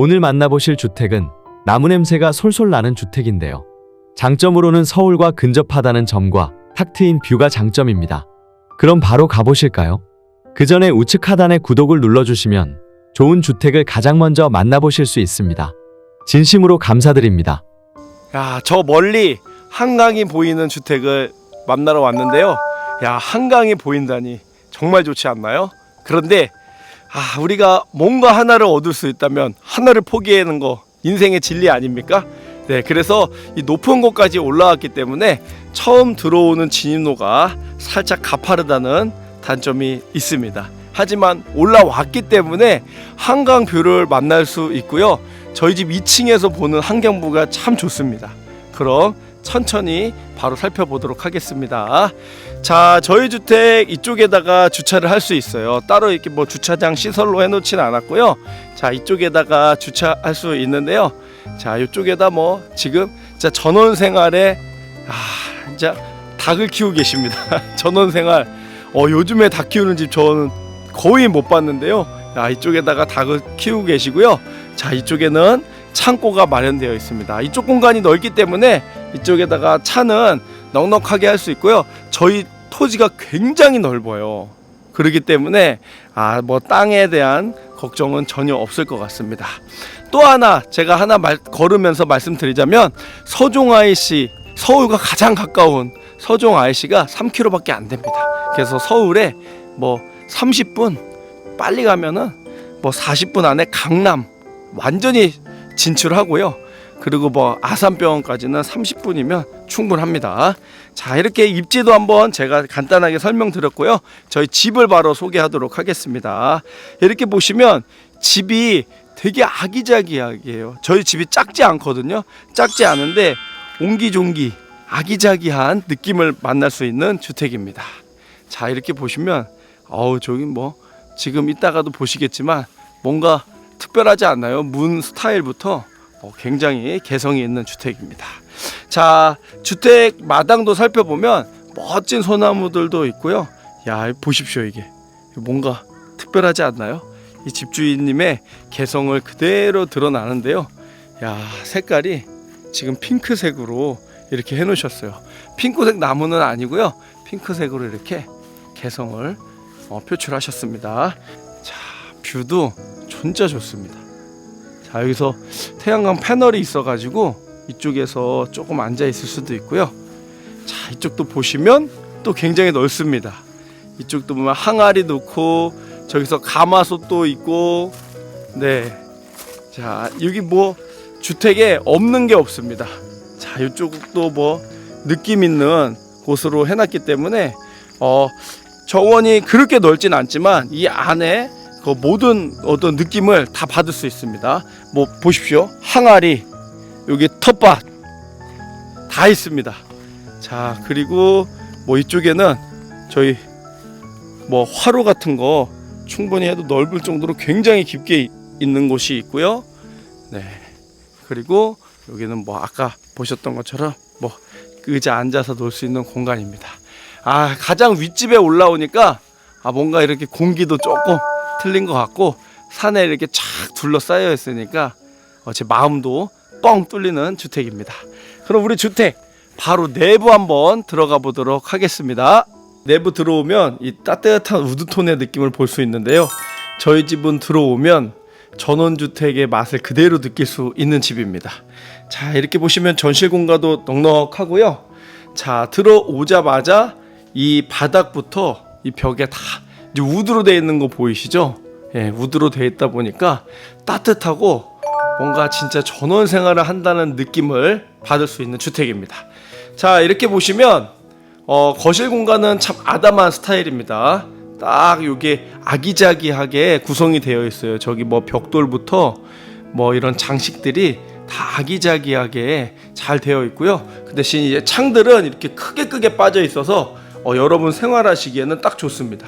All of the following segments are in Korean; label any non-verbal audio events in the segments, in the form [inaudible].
오늘 만나보실 주택은 나무 냄새가 솔솔 나는 주택인데요. 장점으로는 서울과 근접하다는 점과 탁 트인 뷰가 장점입니다. 그럼 바로 가보실까요? 그 전에 우측 하단에 구독을 눌러주시면 좋은 주택을 가장 먼저 만나보실 수 있습니다. 진심으로 감사드립니다. 야, 저 멀리 한강이 보이는 주택을 만나러 왔는데요. 야, 한강이 보인다니 정말 좋지 않나요? 그런데 아, 우리가 뭔가 하나를 얻을 수 있다면 하나를 포기하는 거 인생의 진리 아닙니까? 네, 그래서 이 높은 곳까지 올라왔기 때문에 처음 들어오는 진입로가 살짝 가파르다는 단점이 있습니다. 하지만 올라왔기 때문에 한강 뷰를 만날 수 있고요. 저희 집 2층에서 보는 한강뷰가 참 좋습니다. 그럼 천천히 바로 살펴보도록 하겠습니다. 자, 저희 주택 이쪽에다가 주차를 할 수 있어요. 따로 이렇게 뭐 주차장 시설로 해놓지는 않았고요. 자, 이쪽에다가 주차할 수 있는데요. 자, 이쪽에다 뭐 지금 자 전원 생활에 아, 진짜 닭을 키우고 계십니다. [laughs] 전원 생활. 어, 요즘에 닭 키우는 집 저는 거의 못 봤는데요. 자, 이쪽에다가 닭을 키우고 계시고요. 자, 이쪽에는 창고가 마련되어 있습니다. 이쪽 공간이 넓기 때문에 이쪽에다가 차는 넉넉하게 할 수 있고요. 저희 토지가 굉장히 넓어요. 그렇기 때문에 아, 뭐 땅에 대한 걱정은 전혀 없을 것 같습니다. 또 하나 제가 하나 말, 걸으면서 말씀드리자면 서종 IC 서울과 가장 가까운 서종 IC가 3km밖에 안 됩니다. 그래서 서울에 뭐 30분 빨리 가면은 뭐 40분 안에 강남 완전히 진출하고요. 그리고 뭐 아산병원까지는 30분이면 충분합니다. 자, 이렇게 입지도 한번 제가 간단하게 설명드렸고요. 저희 집을 바로 소개하도록 하겠습니다. 이렇게 보시면 집이 되게 아기자기하게요. 저희 집이 작지 않거든요. 작지 않은데 옹기종기 아기자기한 느낌을 만날 수 있는 주택입니다. 자, 이렇게 보시면 어우, 저기 뭐 지금 이따가도 보시겠지만 뭔가 특별하지 않나요? 문 스타일부터 어, 굉장히 개성이 있는 주택입니다. 자, 주택 마당도 살펴보면 멋진 소나무들도 있고요. 야, 보십시오 이게 뭔가 특별하지 않나요? 이 집주인님의 개성을 그대로 드러나는데요. 야, 색깔이 지금 핑크색으로 이렇게 해놓으셨어요. 핑크색 나무는 아니고요. 핑크색으로 이렇게 개성을 어, 표출하셨습니다. 자, 뷰도 진짜 좋습니다. 자 여기서 태양광 패널이 있어가지고 이쪽에서 조금 앉아 있을 수도 있고요. 자 이쪽도 보시면 또 굉장히 넓습니다. 이쪽도 보면 항아리 놓고 저기서 가마솥도 있고 네. 자 여기 뭐 주택에 없는 게 없습니다. 자 이쪽도 뭐 느낌 있는 곳으로 해놨기 때문에 어 정원이 그렇게 넓진 않지만 이 안에 그 모든 어떤 느낌을 다 받을 수 있습니다. 뭐 보십시오. 항아리, 여기 텃밭 다 있습니다. 자, 그리고 뭐 이쪽에는 저희 뭐 화로 같은 거 충분히 해도 넓을 정도로 굉장히 깊게 있는 곳이 있고요. 네. 그리고 여기는 뭐 아까 보셨던 것처럼 뭐 의자 앉아서 놀 수 있는 공간입니다. 아, 가장 윗집에 올라오니까 아 뭔가 이렇게 공기도 조금 틀린 것 같고 산에 이렇게 쫙 둘러싸여 있으니까 어, 제 마음도 뻥 뚫리는 주택입니다. 그럼 우리 주택 바로 내부 한번 들어가 보도록 하겠습니다. 내부 들어오면 이 따뜻한 우드톤의 느낌을 볼 수 있는데요. 저희 집은 들어오면 전원주택의 맛을 그대로 느낄 수 있는 집입니다. 자, 이렇게 보시면 전실 공간도 넉넉하고요. 자, 들어오자마자 이 바닥부터 이 벽에 다 이제 우드로 되어 있는 거 보이시죠? 예, 우드로 되어 있다 보니까 따뜻하고 뭔가 진짜 전원 생활을 한다는 느낌을 받을 수 있는 주택입니다. 자, 이렇게 보시면 어, 거실 공간은 참 아담한 스타일입니다. 딱 요게 아기자기하게 구성이 되어 있어요. 저기 뭐 벽돌부터 뭐 이런 장식들이 다 아기자기하게 잘 되어 있고요. 그 대신 이제 창들은 이렇게 크게 크게 빠져 있어서 어, 여러분 생활하시기에는 딱 좋습니다.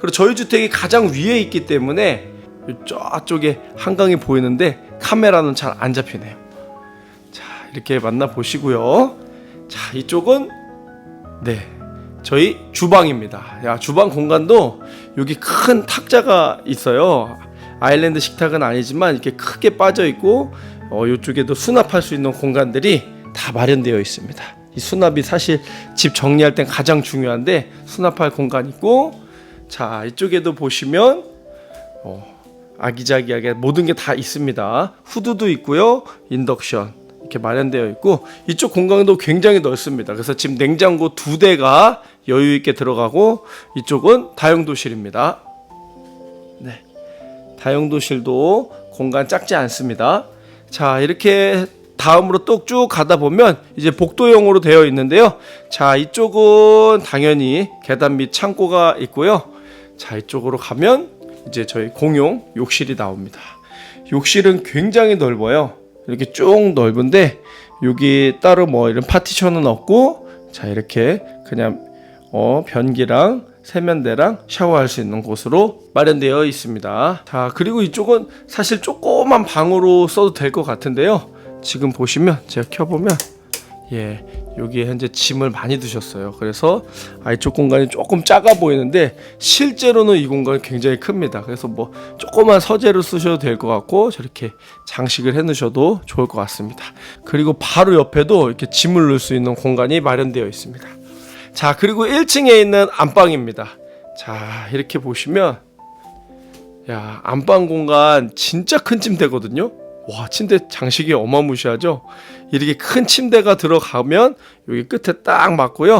그리고 저희 주택이 가장 위에 있기 때문에 저쪽에 한강이 보이는데 카메라는 잘 안 잡히네요. 자 이렇게 만나 보시고요. 자 이쪽은 네 저희 주방입니다. 야 주방 공간도 여기 큰 탁자가 있어요. 아일랜드 식탁은 아니지만 이렇게 크게 빠져 있고 어, 이쪽에도 수납할 수 있는 공간들이 다 마련되어 있습니다. 이 수납이 사실 집 정리할 땐 가장 중요한데 수납할 공간 있고 자 이쪽에도 보시면 어, 아기자기하게 모든 게 다 있습니다. 후드도 있고요, 인덕션 이렇게 마련되어 있고 이쪽 공간도 굉장히 넓습니다. 그래서 지금 냉장고 두 대가 여유 있게 들어가고 이쪽은 다용도실입니다. 네, 다용도실도 공간 작지 않습니다. 자 이렇게 다음으로 또 쭉 가다 보면 이제 복도형으로 되어 있는데요. 자 이쪽은 당연히 계단 및 창고가 있고요. 자 이쪽으로 가면 이제 저희 공용 욕실이 나옵니다. 욕실은 굉장히 넓어요. 이렇게 쭉 넓은데 여기 따로 뭐 이런 파티션은 없고 자 이렇게 그냥 어 변기랑 세면대랑 샤워할 수 있는 곳으로 마련되어 있습니다. 자 그리고 이쪽은 사실 조그만 방으로 써도 될 것 같은데요. 지금 보시면 제가 켜보면 예 여기에 현재 짐을 많이 두셨어요. 그래서 아 이쪽 공간이 조금 작아 보이는데 실제로는 이 공간이 굉장히 큽니다. 그래서 뭐 조그만 서재를 쓰셔도 될 것 같고 저렇게 장식을 해 놓으셔도 좋을 것 같습니다. 그리고 바로 옆에도 이렇게 짐을 넣을 수 있는 공간이 마련되어 있습니다. 자 그리고 1층에 있는 안방입니다. 자 이렇게 보시면 야 안방 공간 진짜 큰 침대거든요. 와 침대 장식이 어마무시하죠. 이렇게 큰 침대가 들어가면 여기 끝에 딱 맞고요.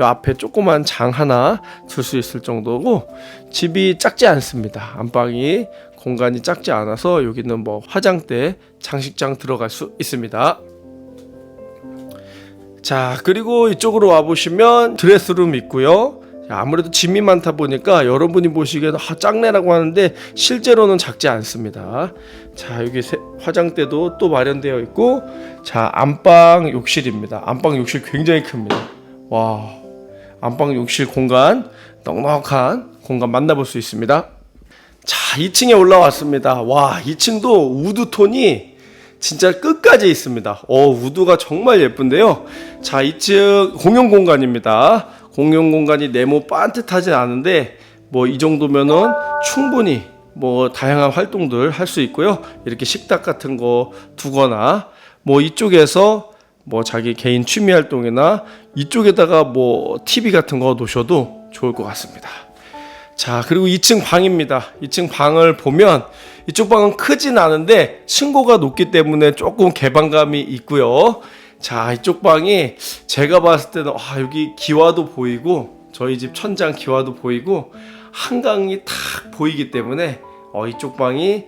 요 앞에 조그만 장 하나 둘 수 있을 정도고 집이 작지 않습니다. 안방이 공간이 작지 않아서 여기는 뭐 화장대, 장식장 들어갈 수 있습니다. 자 그리고 이쪽으로 와 보시면 드레스룸 있고요. 자, 아무래도 짐이 많다 보니까 여러분이 보시기에는 아, 작네라고 하는데 실제로는 작지 않습니다. 자 여기 세- 화장대도 또 마련되어 있고 자 안방 욕실입니다. 안방 욕실 굉장히 큽니다. 와 안방 욕실 공간 넉넉한 공간 만나볼 수 있습니다. 자 2층에 올라왔습니다. 와 2층도 우드 톤이 진짜 끝까지 있습니다. 어, 우드가 정말 예쁜데요. 자, 2층 공용 공간입니다. 공용 공간이 네모 반듯하진 않은데 뭐 이 정도면은 충분히 뭐 다양한 활동들 할 수 있고요. 이렇게 식탁 같은 거 두거나 뭐 이쪽에서 뭐 자기 개인 취미 활동이나 이쪽에다가 뭐 TV 같은 거 놓으셔도 좋을 것 같습니다. 자, 그리고 2층 방입니다. 2층 방을 보면 이쪽 방은 크진 않은데 층고가 높기 때문에 조금 개방감이 있고요. 자, 이쪽 방이 제가 봤을 때는 아, 여기 기와도 보이고 저희 집 천장 기와도 보이고 한강이 탁 보이기 때문에 어, 이쪽 방이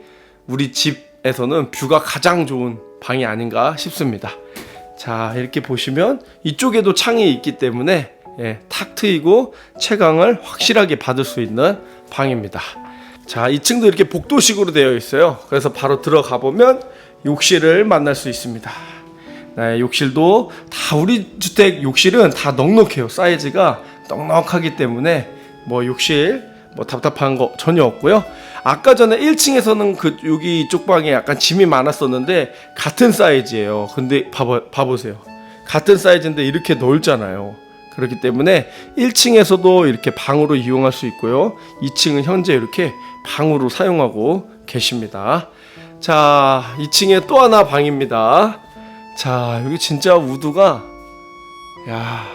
우리 집에서는 뷰가 가장 좋은 방이 아닌가 싶습니다. 자 이렇게 보시면 이쪽에도 창이 있기 때문에 예, 탁 트이고 채광을 확실하게 받을 수 있는 방입니다. 자 2층도 이렇게 복도식으로 되어 있어요. 그래서 바로 들어가 보면 욕실을 만날 수 있습니다. 네, 욕실도 다 우리 주택 욕실은 다 넉넉해요. 사이즈가 넉넉하기 때문에 뭐 욕실 뭐 답답한 거 전혀 없고요. 아까 전에 1층에서는 그 여기 이쪽 방에 약간 짐이 많았었는데 같은 사이즈예요. 근데 봐봐 봐보세요. 같은 사이즈인데 이렇게 넓잖아요. 그렇기 때문에 1층에서도 이렇게 방으로 이용할 수 있고요. 2층은 현재 이렇게 방으로 사용하고 계십니다. 자, 2층에 또 하나 방입니다. 자, 여기 진짜 우드가 야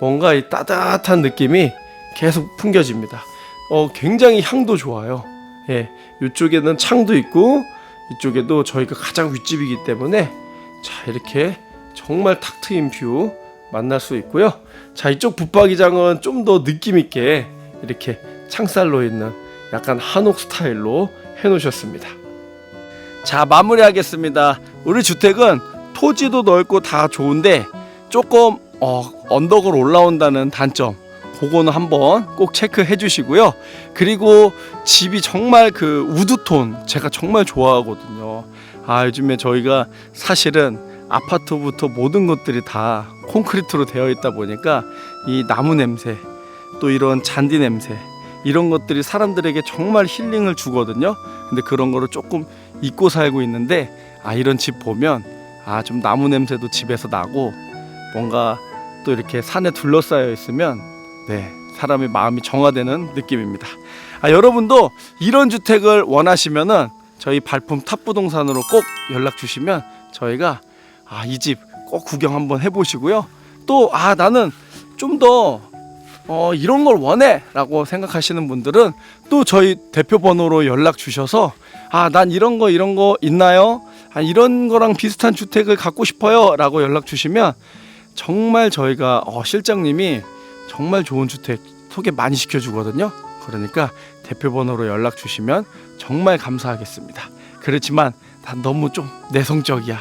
뭔가 이 따뜻한 느낌이 계속 풍겨집니다. 어, 굉장히 향도 좋아요. 예, 이쪽에는 창도 있고 이쪽에도 저희가 가장 윗집이기 때문에 자 이렇게 정말 탁 트인 뷰 만날 수 있고요. 자 이쪽 붙박이장은 좀 더 느낌 있게 이렇게 창살로 있는 약간 한옥 스타일로 해놓으셨습니다. 자 마무리하겠습니다. 우리 주택은 토지도 넓고 다 좋은데 조금 어, 언덕을 올라온다는 단점 그거는 한번 꼭 체크해 주시고요. 그리고 집이 정말 그 우드톤 제가 정말 좋아하거든요. 아 요즘에 저희가 사실은 아파트부터 모든 것들이 다 콘크리트로 되어 있다 보니까 이 나무 냄새 또 이런 잔디 냄새 이런 것들이 사람들에게 정말 힐링을 주거든요. 근데 그런 거를 조금 잊고 살고 있는데 아 이런 집 보면 아 좀 나무 냄새도 집에서 나고 뭔가 또 이렇게 산에 둘러싸여 있으면 네 사람의 마음이 정화되는 느낌입니다. 아, 여러분도 이런 주택을 원하시면은 저희 발품 탑부동산으로 꼭 연락 주시면 저희가 아, 이 집 꼭 구경 한번 해보시고요. 또 아 나는 좀더 어, 이런 걸 원해 라고 생각하시는 분들은 또 저희 대표 번호로 연락 주셔서 아 난 이런 거 이런 거 있나요? 아, 이런 거랑 비슷한 주택을 갖고 싶어요 라고 연락 주시면 정말 저희가 어, 실장님이 정말 좋은 주택 소개 많이 시켜주거든요. 그러니까 대표 번호로 연락 주시면 정말 감사하겠습니다. 그렇지만 난 너무 좀 내성적이야.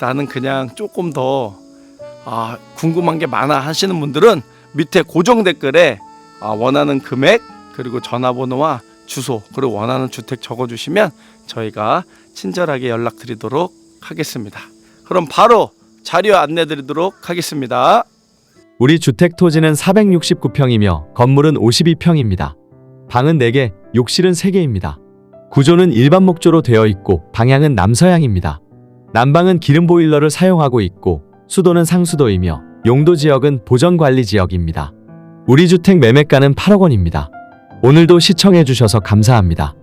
나는 그냥 조금 더 아, 궁금한 게 많아 하시는 분들은 밑에 고정 댓글에 아, 원하는 금액 그리고 전화번호와 주소 그리고 원하는 주택 적어주시면 저희가 친절하게 연락드리도록 하겠습니다. 그럼 바로 자료 안내드리도록 하겠습니다. 우리 주택 토지는 469평이며 건물은 52평입니다. 방은 4개, 욕실은 3개입니다. 구조는 일반 목조로 되어 있고 방향은 남서향입니다. 난방은 기름 보일러를 사용하고 있고 수도는 상수도이며 용도 지역은 보전 관리 지역입니다. 우리 주택 매매가는 8억 원입니다. 오늘도 시청해 주셔서 감사합니다.